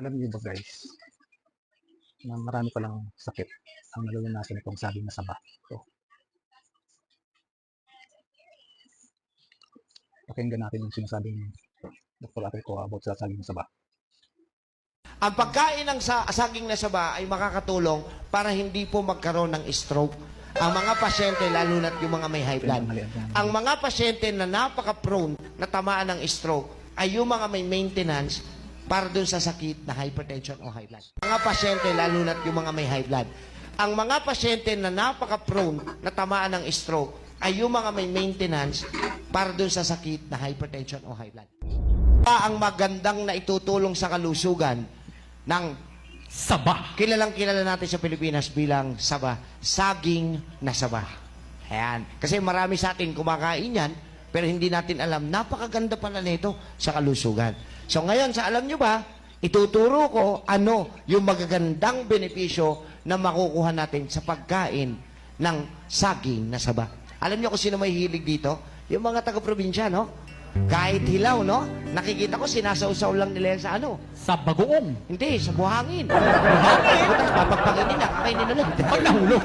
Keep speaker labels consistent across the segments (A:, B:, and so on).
A: Alam niyo ba guys, na marami palang sakit ang nalulunasan itong saging na saba. So, pakinggan natin yung sinasabing Dr. Atrico about sa saging na saba.
B: Ang pagkain ng sa saging na saba ay makakatulong para hindi po magkaroon ng stroke. Ang mga pasyente, lalo na't yung mga may high blood. Ang mga pasyente na napaka-prone na tamaan ng stroke ay yung mga may maintenance para dun sa sakit na hypertension o high blood. Mga pasyente, lalo na't yung mga may high blood. Ang mga pasyente na napaka-prone na tamaan ng stroke ay yung mga may maintenance para dun sa sakit na hypertension o high blood. Pa ang magandang na itutulong sa kalusugan ng
C: Saba.
B: kilalang kilala natin sa Pilipinas bilang saba, saging na saba. Ayan. Kasi marami sa atin kumakain yan, pero hindi natin alam, napakaganda pala nito sa kalusugan. So ngayon, sa alam nyo ba, ituturo ko ano yung magagandang benepisyo na makukuha natin sa pagkain ng saging na saba. Alam nyo kung sino may hilig dito? Yung mga taga-probinsya, no? Kahit hilaw, no? Nakikita ko, sinasausaw lang nila yan sa ano?
C: Sa bagoong.
B: Hindi, sa buhangin. Tapos papagpagin nila, kainin ulit.
C: Pag nahulog.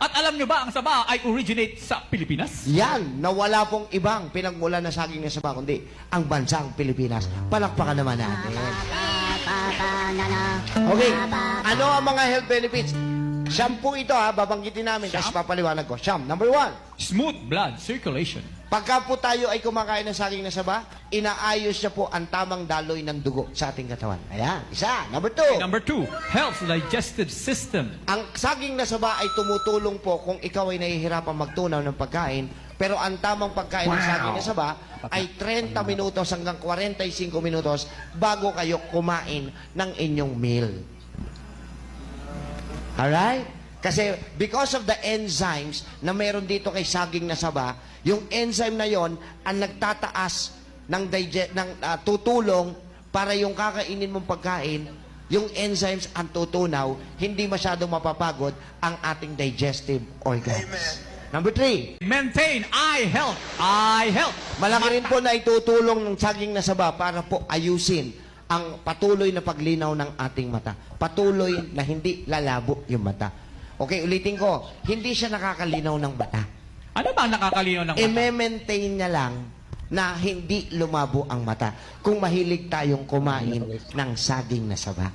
C: At alam nyo ba, ang saba ay originate sa Pilipinas?
B: Yan, na wala pong ibang pinagmula na saging na saba, kundi ang bansang Pilipinas. Palakpakan naman natin. Okay, ano ang mga health benefits? Shampoo ito ha, babanggitin namin, tapos papaliwanag ko. Sham, number one,
C: Smooth blood circulation.
B: Pagka po tayo ay kumakain ng saging na saba, inaayos niya po ang tamang daloy ng dugo sa ating katawan. Ayan, isa. Number two,
C: Number two, helps digestive system.
B: Ang saging na saba ay tumutulong po kung ikaw ay nahihirapan magtunaw ng pagkain. Pero ang tamang pagkain ng saging na saba ay 30 minutos hanggang 45 minutos bago kayo kumain ng inyong meal. Alright? Kasi because of the enzymes na meron dito kay saging na saba, yung enzyme na yon ang nagtataas ng, dige- ng ah, tutulong para yung kakainin mong pagkain, yung enzymes ang tutunaw, hindi masyadong mapapagod ang ating digestive organs. Number three,
C: Maintain eye health. Eye health.
B: Malaki rin po na itutulong ng saging na saba para po ayusin ang patuloy na paglinaw ng ating mata. Patuloy na hindi lalabo yung mata. Okay, ulitin ko. Hindi siya nakakalinaw ng mata.
C: Ano ba ang nakakalinaw ng mata?
B: I-maintain niya lang na hindi lumabo ang mata kung mahilig tayong kumain ng saging na saba.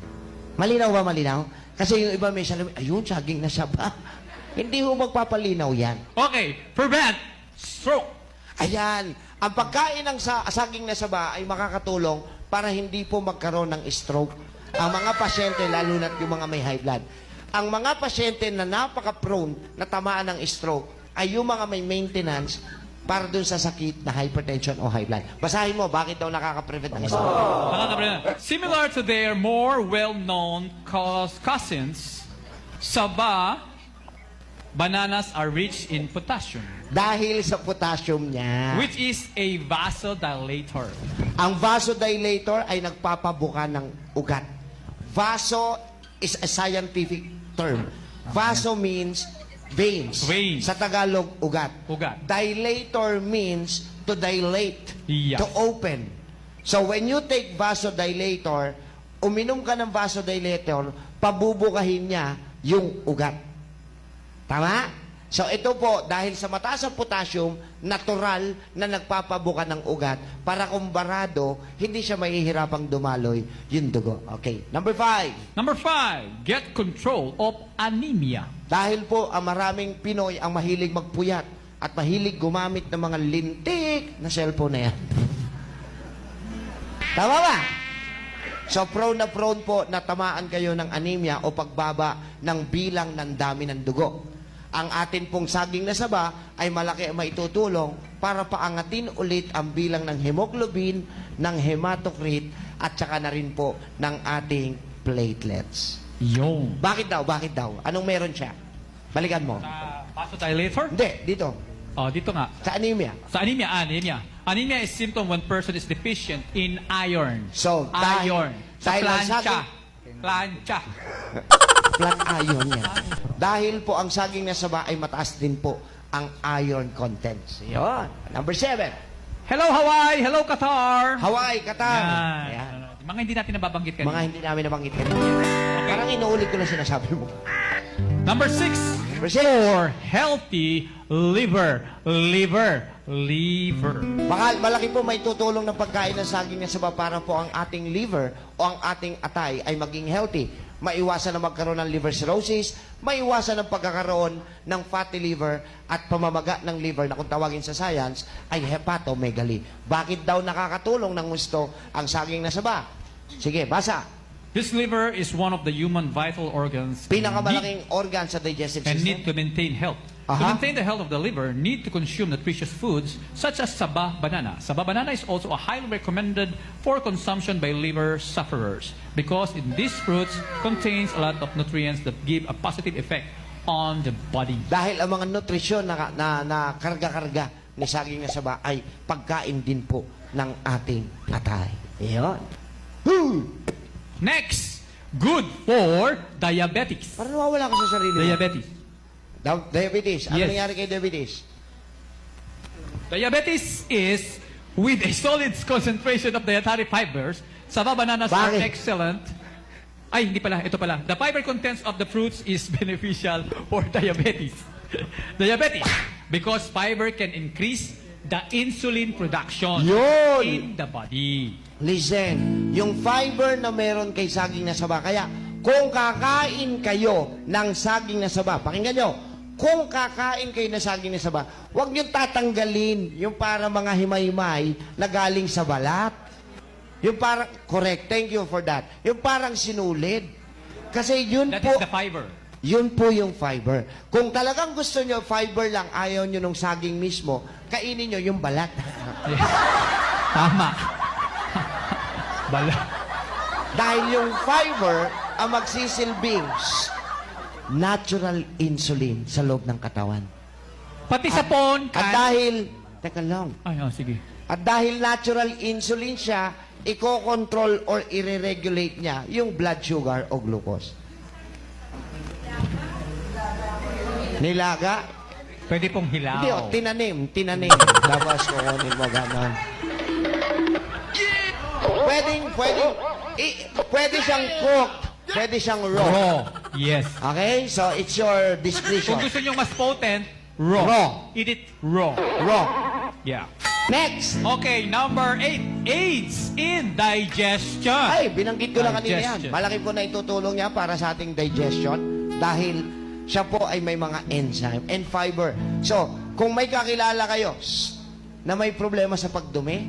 B: Malinaw ba malinaw? Kasi yung iba may sabi, ayun, saging na saba. hindi ho magpapalinaw yan.
C: Okay, prevent stroke.
B: Ayan, ang pagkain ng sa saging na saba ay makakatulong para hindi po magkaroon ng stroke. Ang mga pasyente, lalo na yung mga may high blood. Ang mga pasyente na napaka-prone na tamaan ng stroke ay yung mga may maintenance para dun sa sakit na hypertension o high blood. Basahin mo, bakit daw nakaka-prevent ng stroke?
C: Nakaka- Similar to their more well-known cous- cousins, saba, bananas are rich in potassium,
B: Dahil sa potassium niya.
C: which is a vasodilator.
B: Ang vasodilator ay nagpapabuka ng ugat. Vaso is a scientific term. Vaso means veins.
C: Veins.
B: Sa Tagalog, ugat.
C: Ugat.
B: Dilator means to dilate,
C: Yeah.
B: to open. So when you take vasodilator, uminom ka ng vasodilator, pabubukahin niya yung ugat. Tama? So ito po, dahil sa mataas ang potassium, natural na nagpapabuka ng ugat para kumbarado, hindi siya mahihirapang dumaloy yung dugo. Okay. Number five,
C: Number five, get control of anemia.
B: dahil po ang maraming Pinoy ang mahilig magpuyat at mahilig gumamit ng mga lintik na cellphone na yan. Tama ba? So prone na prone po na tamaan kayo ng anemia o pagbaba ng bilang ng dami ng dugo. Ang atin pong saging na saba ay malaki ang maitutulong para paangatin ulit ang bilang ng hemoglobin, ng hematocrit, at saka na rin po ng ating platelets.
C: Yung.
B: Bakit daw? Bakit daw? Anong meron siya? Balikan mo.
C: Sa vasodilator?
B: Hindi, dito.
C: Oh, dito nga.
B: Sa anemia.
C: Sa anemia, anemia. Anemia is symptom when person is deficient in iron.
B: So, dahil-
C: iron. Sa
B: dahil ang
C: plancha.
B: saging-
C: Plancha.
B: Flat iron yan. Dahil po ang saging na saba ay mataas din po ang iron contents. Yun. Number seven.
C: Hello, Hawaii! Hello, Qatar!
B: Hawaii, Qatar.
C: Yan.
B: Ayan.
C: Mga Mga hindi natin nababanggit kanina.
B: Mga hindi namin nabanggit kanina. Parang inuulit ko lang sinasabi mo.
C: Number six. For healthy liver. Liver. Liver.
B: Baka malaki po may tutulong ng pagkain ng saging na saba para po ang ating liver o ang ating atay ay maging healthy. Maiwasan na magkaroon ng liver cirrhosis, maiwasan ang pagkakaroon ng fatty liver at pamamaga ng liver na kung tawagin sa science ay hepatomegaly. Bakit daw nakakatulong ng gusto ang saging na saba? Sige, basa.
C: This liver is one of the human vital organs. need-
B: Pinakamalaking organ sa digestive
C: and
B: system.
C: need to maintain health. To
B: Aha.
C: maintain the health of the liver, need to consume nutritious foods such as saba banana. Saba banana is also a highly recommended for consumption by liver sufferers because in these fruits contains a lot of nutrients that give a positive effect on the body.
B: Dahil ang mga nutrisyon na, na, na karga-karga ni saging na saba ay pagkain din po ng ating atay. Iyon.
C: Next, good for diabetics.
B: Parang nawawala ka sa sarili mo.
C: Diabetes.
B: Diabetes. Ano
C: Yes.
B: nangyari kay diabetes?
C: Diabetes is with a solid concentration of dietary fibers. Saba bananas are
B: Bakit?
C: excellent. Ay, hindi pala. Ito pala. The fiber contents of the fruits is beneficial for diabetes. diabetes. Because fiber can increase the insulin production
B: Yun!
C: in the body.
B: Listen, yung fiber na meron kay saging na saba. Kaya, kung kakain kayo ng saging na saba, pakinggan nyo, kung kakain kayo ng saging na saba, huwag nyo tatanggalin yung para mga himay-himay na galing sa balat. Yung parang, correct, thank you for that. Yung parang sinulid. Kasi yun
C: That
B: po,
C: is the fiber.
B: Yun po yung fiber. Kung talagang gusto nyo fiber lang, ayaw nyo nung saging mismo, kainin nyo yung balat.
C: Tama. Bala.
B: Dahil yung fiber ang magsisilbing natural insulin sa loob ng katawan.
C: Pati sa pon.
B: At dahil, teka lang,
C: Ay, oh, sige.
B: at dahil natural insulin siya, iko-control or i-regulate niya yung blood sugar o glucose. Nilaga?
C: Pwede pong hilaw.
B: Hindi, oh, tinanim, tinanim. Tapos kukunin mo ganon. Pwedeng, pwedeng, i- pwede siyang cooked, pwede siyang raw.
C: Raw. Yes.
B: Okay? So, it's your
C: Kung
B: discretion.
C: gusto nyo mas potent, raw.
B: Raw.
C: Eat it raw.
B: Raw.
C: Yeah.
B: Next!
C: Okay, number eight. AIDS in digestion.
B: Ay, binanggit ko lang kanina yan.
C: Digestion.
B: Malaki po na itutulong niya para sa ating digestion dahil siya po ay may mga enzyme and fiber. So, kung may kakilala kayo na may problema sa pagdumi,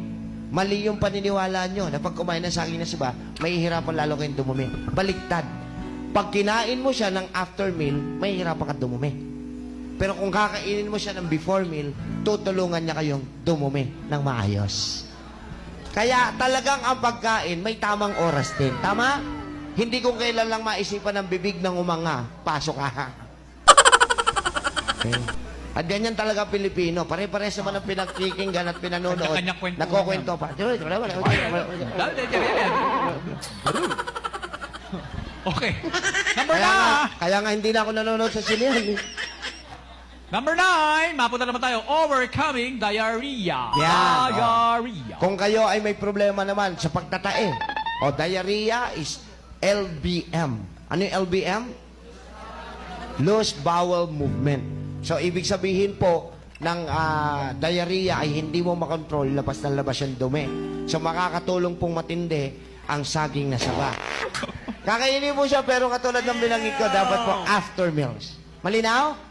B: mali yung paniniwala nyo na pag kumain ng saging na siba, may hirapan lalo kayong dumumi. Baliktad. Pag kinain mo siya ng after meal, may hirapan ka dumumi. Pero kung kakainin mo siya ng before meal, tutulungan niya kayong dumumi ng maayos. Kaya talagang ang pagkain may tamang oras din. Tama? Hindi kung kailan lang maisipan ng bibig ng umanga, pasok ka. Okay. At ganyan talaga Pilipino. Pare-pares naman ang pinakikinggan at pinanonood.
C: Kanya-kanyang kwento
B: Nagkukwento pa.
C: Okay. Number
B: Kaya nga,
C: nine.
B: kaya nga hindi na ako nanonood sa sinihan.
C: Number nine. Mapunta naman tayo. Overcoming diarrhea.
B: Yan,
C: Diarrhea.
B: Kung kayo ay may problema naman sa pagtatae, o diarrhea is LBM. Ano yung LBM? Loose bowel movement. So, ibig sabihin po ng ah, diarrhea ay hindi mo makontrol, labas ng labas yung dumi. So, makakatulong pong matindi ang saging na saba. Kakainin mo siya, pero katulad ng binanggit ko, dapat po after meals. Malinaw?